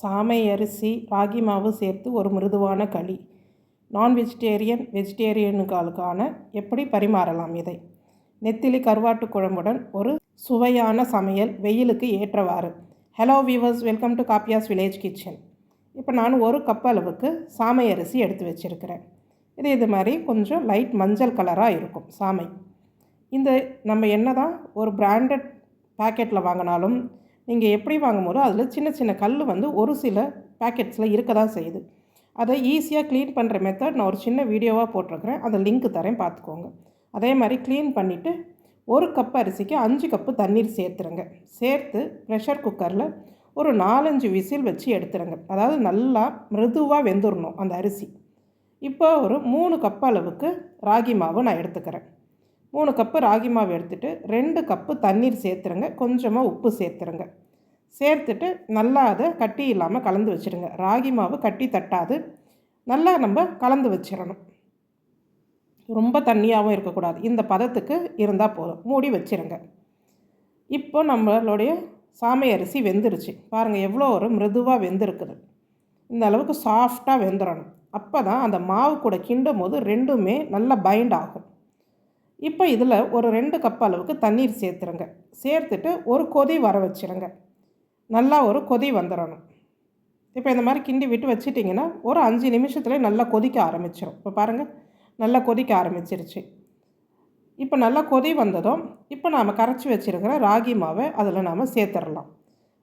சாமை அரிசி ராகி மாவு சேர்த்து ஒரு மிருதுவான களி. நான் வெஜிடேரியன் வெஜிடேரியனுக்கான எப்படி பரிமாறலாம் இதை? நெத்திலி கருவாட்டு குழம்புடன் ஒரு சுவையான சமையல் வெயிலுக்கு ஏற்றவாறு. ஹலோ வீவர்ஸ் வெல்கம் டு காப்பியாஸ் வில்லேஜ் கிச்சன் இப்போ நான் ஒரு கப் அளவுக்கு சாமை அரிசி எடுத்து வச்சுருக்கிறேன். இது இது மாதிரி கொஞ்சம் லைட் மஞ்சள் கலராக இருக்கும் சாமை. இந்த நம்ம என்ன தான் ஒரு பிராண்டட் பேக்கெட்டில் வாங்கினாலும் நீங்கள் எப்படி வாங்கும்போதோ அதில் சின்ன சின்ன கல் வந்து ஒரு சில பேக்கெட்ஸில் இருக்க தான் செய்யுது. அதை ஈஸியாக க்ளீன் பண்ணுற மெத்தட் நான் ஒரு சின்ன வீடியோவாக போட்டிருக்கிறேன். அதை லிங்க் தரேன் பார்த்துக்கோங்க. அதே மாதிரி க்ளீன் பண்ணிவிட்டு ஒரு கப் அரிசிக்கு அஞ்சு கப்பு தண்ணீர் சேர்த்துருங்க. சேர்த்து ப்ரெஷர் குக்கரில் ஒரு நாலஞ்சு விசில் வச்சு எடுத்துருங்க. அதாவது நல்லா மிருதுவாக வெந்துடணும் அந்த அரிசி. இப்போ ஒரு மூணு கப் அளவுக்கு ராகி மாவு நான் எடுத்துக்கிறேன். மூணு கப்பு ராகி மாவு எடுத்துகிட்டு ரெண்டு கப்பு தண்ணீர் சேர்த்துருங்க. கொஞ்சமாக உப்பு சேர்த்துருங்க. சேர்த்துட்டு நல்லா அதை கட்டி இல்லாமல் கலந்து வச்சுருங்க. ராகி மாவு கட்டி தட்டாது. நல்லா நம்ம கலந்து வச்சிடணும் ரொம்ப தண்ணியாகவும் இருக்கக்கூடாது. இந்த பதத்துக்கு இருந்தால் போதும். மூடி வச்சிருங்க. இப்போ நம்மளுடைய சாமை அரிசி வெந்துருச்சு. பாருங்கள் எவ்வளோ ஒரு மிருதுவாக வெந்திருக்குது. இந்த அளவுக்கு சாஃப்டாக வெந்துடணும் அப்போ தான் அந்த மாவு கூட கிண்டும் போது ரெண்டுமே நல்லா பைண்ட் ஆகும். இப்போ இதில் ஒரு ரெண்டு கப் அளவுக்கு தண்ணீர் சேர்த்துருங்க. சேர்த்துட்டு ஒரு கொதி வர வச்சுருங்க. நல்லா ஒரு கொதி வந்துடணும் இப்போ இந்த மாதிரி கிண்டி விட்டு வச்சிட்டிங்கன்னா ஒரு அஞ்சு நிமிஷத்தில் நல்லா கொதிக்க ஆரம்பிச்சிடும் இப்போ பாருங்கள் நல்லா கொதிக்க ஆரம்பிச்சிருச்சு. இப்போ நல்லா கொதி வந்ததும் இப்போ நாம் கரைச்சி வச்சுருக்கிற ராகி மாவை அதில் நாம் சேர்த்துடலாம்.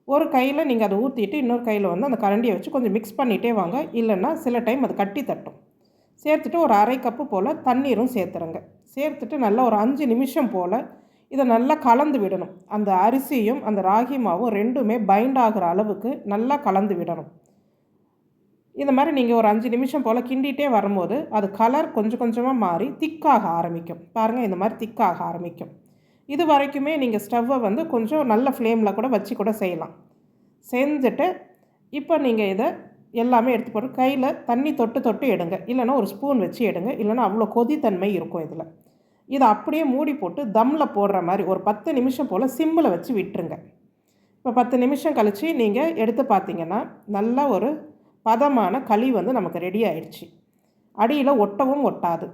ஒரு கையில் நீங்கள் அதை ஊற்றிட்டு இன்னொரு கையில் வந்து அந்த கரண்டியை வச்சு கொஞ்சம் மிக்ஸ் பண்ணிகிட்டே வாங்க. இல்லைன்னா சில டைம் அது கட்டி தட்டும். சேர்த்துட்டு ஒரு அரை கப்பு போல் தண்ணீரும் சேர்த்துருங்க. சேர்த்துட்டு நல்லா ஒரு அஞ்சு நிமிஷம் போல் இதை நல்லா கலந்து விடணும். அந்த அரிசியும் அந்த ராகி மாவும் ரெண்டுமே பைண்ட் ஆகிற அளவுக்கு நல்லா கலந்து விடணும். இந்த மாதிரி நீங்கள் ஒரு அஞ்சு நிமிஷம் போல் கிண்டிகிட்டே வரும்போது அது கலர் கொஞ்சம் கொஞ்சமாக மாறி திக்காக ஆரம்பிக்கும். பாருங்கள் இந்த மாதிரி திக்காக ஆரம்பிக்கும். இது வரைக்குமே நீங்கள் ஸ்டவ்வை வந்து கொஞ்சம் நல்ல ஃப்ளேமில் கூட வச்சு கூட செய்யலாம். செஞ்சுட்டு இப்போ நீங்கள் இதை எல்லாமே எடுத்து போட்டு கையில் தண்ணி தொட்டு தொட்டு எடுங்க. இல்லைன்னா ஒரு ஸ்பூன் வச்சு எடுங்க. இல்லைன்னா அவ்வளோ கொதித்தன்மை இருக்கும் இதில். இதை அப்படியே மூடி போட்டு தம்மில் போடுற மாதிரி ஒரு பத்து நிமிஷம் போல் சிம்மில் வச்சு விட்டுருங்க. இப்போ பத்து நிமிஷம் கழித்து நீங்கள் எடுத்து பார்த்தீங்கன்னா நல்ல ஒரு பதமான களி வந்து நமக்கு ரெடி ஆயிடுச்சு. அடியில் ஒட்டவும் ஒட்டாது.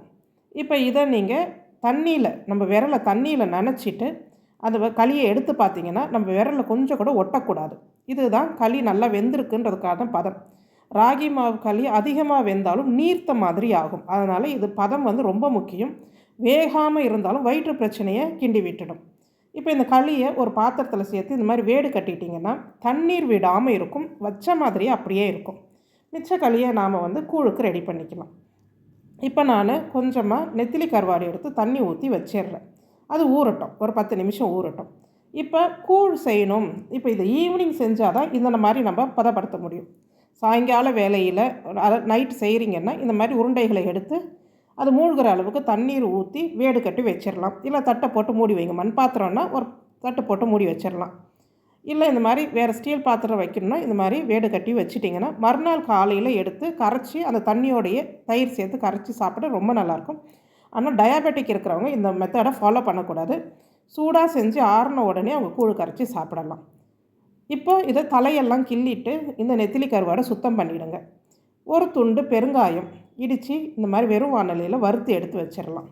இப்போ இதை நீங்கள் தண்ணியில் நம்ம விரலை தண்ணியில் நனைச்சிட்டு அந்த களியை எடுத்து பார்த்தீங்கன்னா நம்ம விரலில் கொஞ்சம் கூட ஒட்டக்கூடாது. இதுதான் களி நல்லா வெந்திருக்குன்றதுக்காக தான் பதம். ராகி மாவு களி அதிகமாக வெந்தாலும் நீர்த்த மாதிரி ஆகும். அதனால் இது பதம் வந்து ரொம்ப முக்கியம். வேகாமல் இருந்தாலும் வயிற்று பிரச்சனையை கிண்டி விட்டுடும். இப்போ இந்த களியை ஒரு பாத்திரத்தில் சேர்த்து இந்த மாதிரி வேடு கட்டிட்டிங்கன்னா தண்ணீர் விடாமல் இருக்கும் வச்ச மாதிரியே அப்படியே இருக்கும். மிச்ச களியை நாம் வந்து கூழுக்கு ரெடி பண்ணிக்கலாம். இப்போ நான் கொஞ்சமாக நெத்திலி கருவாடு எடுத்து தண்ணி ஊற்றி வச்சிடுறேன். அது ஊறட்டும் ஒரு பத்து நிமிஷம் ஊறட்டும். இப்போ கூழ் செய்யணும். இப்போ இதை ஈவினிங் செஞ்சால் தான் இந்த மாதிரி நம்ம பதப்படுத்த முடியும். சாயங்கால வேலையில் நைட் செய்கிறீங்கன்னா இந்த மாதிரி உருண்டைகளை எடுத்து அது மூழ்கிற அளவுக்கு தண்ணீர் ஊற்றி வேடு கட்டி வச்சிடலாம் இல்லை தட்டை போட்டு மூடி வைங்க. மண் பாத்திரம்னா ஒரு தட்டை போட்டு மூடி வச்சிடலாம் இல்லை இந்த மாதிரி வேறு ஸ்டீல் பாத்திரம் வைக்கணும்னா இந்த மாதிரி வேடு கட்டி வச்சிட்டிங்கன்னா மறுநாள் காலையில் எடுத்து கரைச்சி அந்த தண்ணியோடைய தயிர் சேர்த்து கரைச்சி சாப்பிட ரொம்ப நல்லாயிருக்கும். ஆனால் டயாபெட்டிக் இருக்கிறவங்க இந்த மெத்தடை ஃபாலோ பண்ணக்கூடாது. சூடாக செஞ்சு ஆறின உடனே அவங்க கூழ் கரைச்சி சாப்பிடலாம். இப்போ இதை தலையெல்லாம் கிள்ளிட்டு இந்த நெத்திலி கருவாடை சுத்தம் பண்ணிவிடுங்க ஒரு துண்டு பெருங்காயம் இடித்து இந்த மாதிரி வெறும் வானலியில் வறுத்து எடுத்து வச்சிடலாம்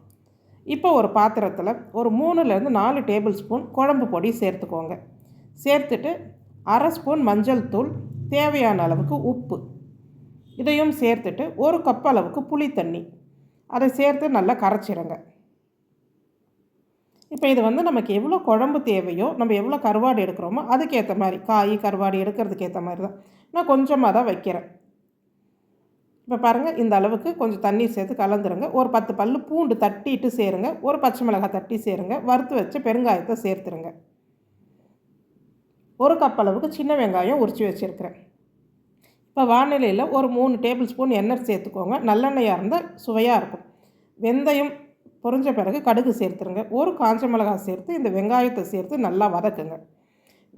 இப்போ ஒரு பாத்திரத்தில் ஒரு மூணுலேருந்து நாலு டேபிள் ஸ்பூன் குழம்பு பொடி சேர்த்துக்கோங்க. சேர்த்துட்டு அரை ஸ்பூன் மஞ்சள் தூள் தேவையான அளவுக்கு உப்பு. இதையும் சேர்த்துட்டு ஒரு கப் அளவுக்கு புளி தண்ணி. அதை சேர்த்து நல்லா கரைச்சிடுங்க இப்போ இது வந்து நமக்கு எவ்வளோ குழம்பு தேவையோ நம்ம எவ்வளோ கருவாடு எடுக்கிறோமோ அதுக்கேற்ற மாதிரி காய் கருவாடு எடுக்கிறதுக்கு ஏற்ற மாதிரி தான். நான் கொஞ்சமாக தான் வைக்கிறேன். இப்போ பாருங்கள் இந்த அளவுக்கு கொஞ்சம் தண்ணீர் சேர்த்து கலந்துருங்க. ஒரு பத்து பல் பூண்டு தட்டிட்டு சேருங்க. ஒரு பச்சை மிளகாய் தட்டி சேருங்க. வறுத்து வச்ச பெருங்காயத்தை சேர்த்துருங்க. ஒரு கப் அளவுக்கு சின்ன வெங்காயம் உரித்து வச்சுருக்கிறேன். இப்போ வானிலையில் ஒரு மூணு டேபிள் ஸ்பூன் எண்ணெய் சேர்த்துக்கோங்க. நல்லெண்ணெயாக இருந்தால் சுவையாக இருக்கும். வெந்தயம் பொறிஞ்ச பிறகு கடுகு சேர்த்துருங்க. ஒரு காஞ்ச மிளகாய் சேர்த்து இந்த வெங்காயத்தை சேர்த்து நல்லா வதக்குங்க.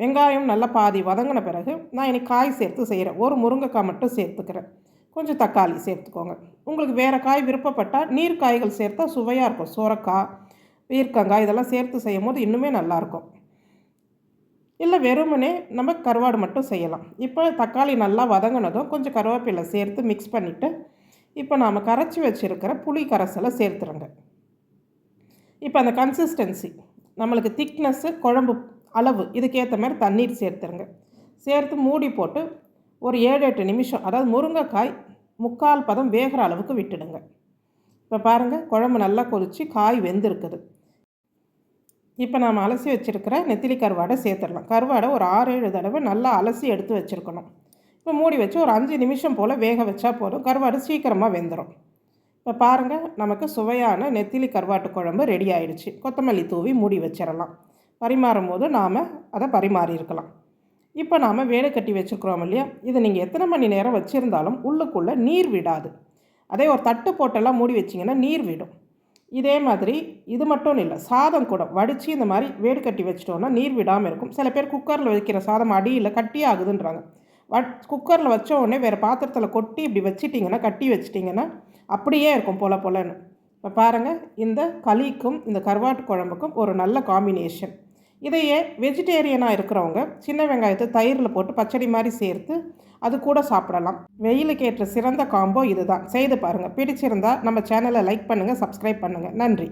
வெங்காயம் நல்லா பாதி வதங்கின பிறகு நான் இன்றைக்கி காய் சேர்த்து செய்கிறேன் ஒரு முருங்கைக்காய் மட்டும் சேர்த்துக்கிறேன். கொஞ்சம் தக்காளி சேர்த்துக்கோங்க. உங்களுக்கு வேறு காய் விருப்பப்பட்டால் நீர் காய்கள் சேர்த்தா சுவையாக இருக்கும். சோரக்காய் வீர்க்கங்காய் இதெல்லாம் சேர்த்து செய்யும் போது இன்னுமே நல்லாயிருக்கும் இல்லை வெறுமனே நம்ம கருவாடு மட்டும் செய்யலாம். இப்போ தக்காளி நல்லா வதங்கினதும் கொஞ்சம் கருவேப்பிலை சேர்த்து மிக்ஸ் பண்ணிவிட்டு இப்போ நாம் கரைச்சி வச்சுருக்கிற புளி கரைசலை சேர்த்துருங்க. இப்போ அந்த கன்சிஸ்டன்சி நம்மளுக்கு திக்னஸ்ஸு குழம்பு அளவு இதுக்கேற்ற மாதிரி தண்ணீர் சேர்த்துருங்க. சேர்த்து மூடி போட்டு ஒரு ஏழு எட்டு நிமிஷம் அதாவது முருங்கைக்காய் முக்கால் பதம் வேகிற அளவுக்கு விட்டுடுங்க. இப்போ பாருங்கள் குழம்பு நல்லா கொதித்து காய் வெந்திருக்குது. இப்போ நாம் அலசி வச்சுருக்கிற நெத்திலி கருவாடை சேர்த்துடலாம். கருவாடை ஒரு ஆறு ஏழு தடவை நல்லா அலசி எடுத்து வச்சுருக்கணும். இப்போ மூடி வச்சு ஒரு அஞ்சு நிமிஷம் போல் வேக வச்சா போதும். கருவாடு சீக்கிரமாக வெந்துடும் இப்போ பாருங்கள் நமக்கு சுவையான நெத்திலி கருவாட்டு குழம்பு ரெடி ஆயிடுச்சு. கொத்தமல்லி தூவி மூடி வச்சிடலாம் பரிமாறும் போது நாம் அதை பரிமாறியிருக்கலாம். இப்போ நாம் வேலை கட்டி வச்சுருக்குறோம் இல்லையா? இதை நீங்கள் எத்தனை மணி நேரம் வச்சுருந்தாலும் உள்ளுக்குள்ளே நீர் விடாது. அதே ஒரு தட்டு போட்டெல்லாம் மூடி வச்சிங்கன்னா நீர் விடும். இதே மாதிரி இது மட்டும் இல்லை சாதம் கூட வடித்து இந்த மாதிரி வேடு கட்டி வச்சிட்டோன்னா நீர் விடாமல் இருக்கும். சில பேர் குக்கரில் வைக்கிற சாதம் அடியில் கட்டி ஆகுதுன்றாங்க. வட் குக்கரில் வச்ச உடனே வேறு பாத்திரத்தில் கொட்டி இப்படி வச்சிட்டிங்கன்னா கட்டி வச்சிட்டிங்கன்னா அப்படியே இருக்கும் போல போலன்னு. இப்போ பாருங்கள் இந்த களிக்கும் இந்த கருவாட்டு குழம்புக்கும் ஒரு நல்ல காம்பினேஷன் இதையே வெஜிடேரியனாக இருக்கிறவங்க சின்ன வெங்காயத்தை தயிரில் போட்டு பச்சடி மாதிரி சேர்த்து அது கூட சாப்பிடலாம். வெயிலுக்கு ஏற்ற சிறந்த காம்போ இதுதான். செய்து பாருங்கள் பிடிச்சிருந்தா நம்ம சேனலை லைக் பண்ணுங்கள் சப்ஸ்கிரைப் பண்ணுங்கள் நன்றி.